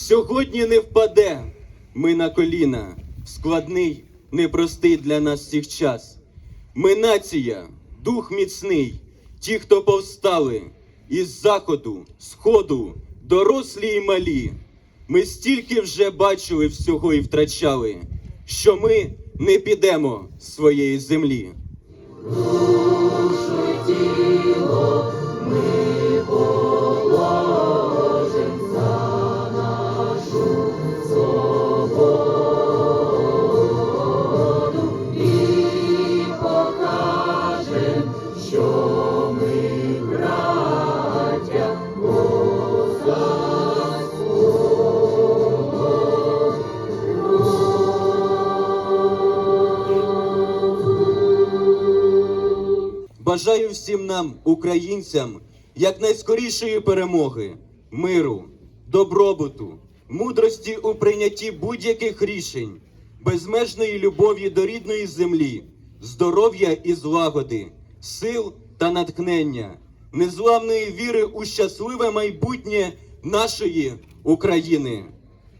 сьогодні не впаде. Ми на коліна, складний, непростий для нас всіх час. Ми нація, дух міцний, ті, хто повстали із заходу, сходу, дорослі й малі. Ми стільки вже бачили всього і втрачали, що ми не підемо з своєї землі. Бажаю всім нам, українцям, якнайскорішої перемоги, миру, добробуту, мудрості у прийнятті будь-яких рішень, безмежної любові до рідної землі, здоров'я і злагоди, сил та натхнення, незламної віри у щасливе майбутнє нашої України.